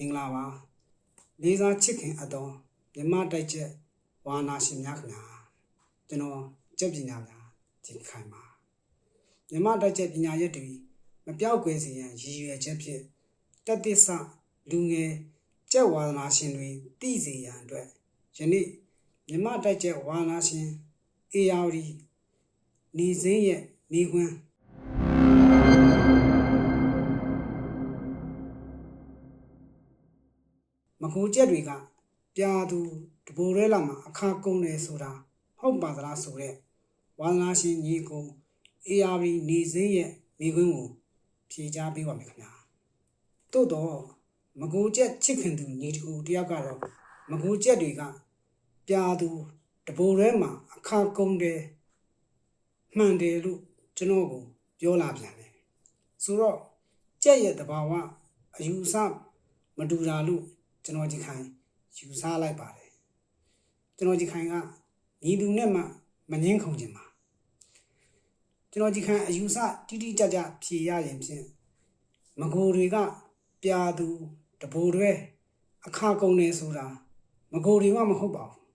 မင်္ဂလာပါလေးစားချစ်ခင်အတော်မြမတိုက်ချက်ဝါနာရှင်များခင်ဗျာကျွန်တော်ကျက်ပညာများဒီခိုင်ပါမြမတိုက်ချက်ပညာရက်တွေမပြောက်ကွယ်စေရန်ရည်ရွယ်ချက်ဖြင့်တက်သစ္စာလူငယ်ကျက်ဝါနာရှင်တွေတည်စေရန်အတွက်ယနေ့ မြမတိုက်ချက်ဝါနာရှင်အေယာဝတီနေစင်းရဲ့မိခွန်းမကူချက်တွေကပြာသူတပိုရဲလာမှာအခါကုန်းတယ်ဆိုတာဟုတ်ပါသလားဆိုတဲ့ဝါသနာရှင်ညီကို ARB နေစင်းရဲ့မိကွင်းကိုဖြေချပေးပါမယ်ခင်ဗျာသို့တော့မကူချက်ချစ်ခင်သူညီတူတယောက်ကတော့မကူချက်တွေက ပြာသူတပိုရဲမှာအခါကုန်းတယ်မှန်တယ်လို့ကျွန်တော်ကိုပြောလာပြန်တယ်ဆိုတော့ကြက်ရဲ့တဘာဝအယူဆမတူတာလို့ကျွန်တော်ဒီခိုင်ယူဆလိုက်ပါတယ်ကျွန်တော်ဒီခိုင်ကညီသူနဲ့မှမငင်းခုန်ခြင်းပါကျွန်တော်ဒီခိုင်အယူဆတိတိကျကျဖြေရရင်ဖြင့်မကိုတွေကပြာသူတဘိုးတွေအခါကုန်နေဆိုတာမကိုတွေမှမဟုတ်ပါဘူး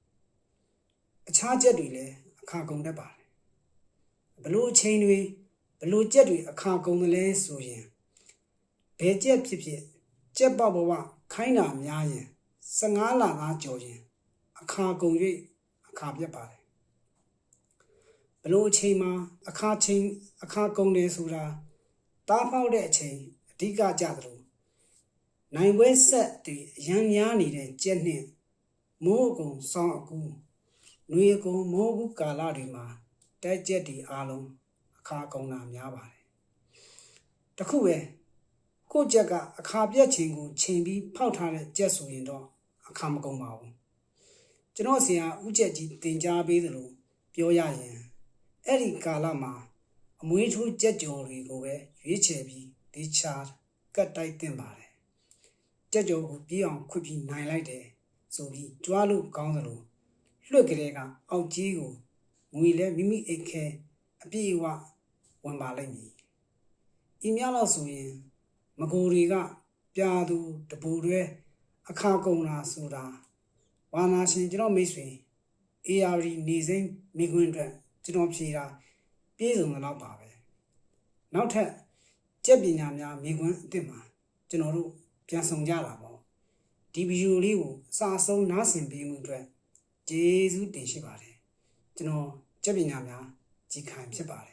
အခြားချက်တွေလည်းအခါကုန်တတ်ပါတယ်ဘလို့အချိန်တွေဘလို့ချက်တွေအခါကုန်တယ်လဲဆိုရင်ဘယ်ချက်ဖြစ်ဖြစ်ကြက်ပေါက်ဘဝခိုင်းတာများရင်15လသားကြော်ရင်အခါကုန်၍အခါပြတ်ပါတယ်ဘလို့အချိန်မှာအခါချင်းအခါကုန်တယ်ဆိုတာတားဖောက်တဲ့အချိန်အဓိကကြသလိုနိုင်ပွဲဆက်တွေရန်များနေတဲ့ကြက်နှင့်မိုးအကုံစောင်းအကူ နှွေအကုံမိုးအကူကာလတွေမှာတက်ကြက်တွေအားလုံးအခါကုန်တာများပါတယ်တခုပဲကိုယ့်ကြက်ကအခါပြက်ချိန်ကိုချိန်ပြီးဖောက်ထားတဲ့ကြက်ဆိုရင်တော့အခါမကုန်ပါဘူးကျွန်တော်ဆရာဥကြက်ကြီးတင် जा ပေးသလိုပြောရရင်အဲ့ဒီကာလမှာအမွေးထိုးကြက်ကြော်တွေကိုပဲရွေးချယ်ပြီးဒီချာကတ်တိုက်တင်ပါတယ်ကြက်ကြော်ကိုပြီးအောင်ခွတ်ပြီးနိုင်လိုက်တယ်ဆိုပြီးကြွားလို့ကောင်းသလို လွှတ်ကလေးကအောက်ကြီးကိုငွေလဲမိမိအိတ်ခဲအပြည့်အဝဝင်ပါလိမ့်မည်ဤများလို့ဆိုရင်မကိုတွေကပြာသူတပူတွေအခါကုန်တာဆိုတာဝါနာရှင်ကျွန်တော်မိတ်ဆွေ ARD နေစိမ့်မိခွန်းအတွက်ကျွန်တော်ဖြေတာပြည့်စုံတော့ပါပဲနောက်ထပ်ကြက်ပညာများမိခွန်းအစ်စ်မှာကျွန်တော်တို့ပြန်ဆောင်ကြတာပေါ့ဒီဗီဒီယိုလေးကိုအစာဆုံးနားဆင်ပေးမှုအတွက် ကျေးဇူးတင်ရှိပါတယ်ကျွန်တော်ကြက်ပညာများကြီးခိုင်ဖြစ်ပါတယ်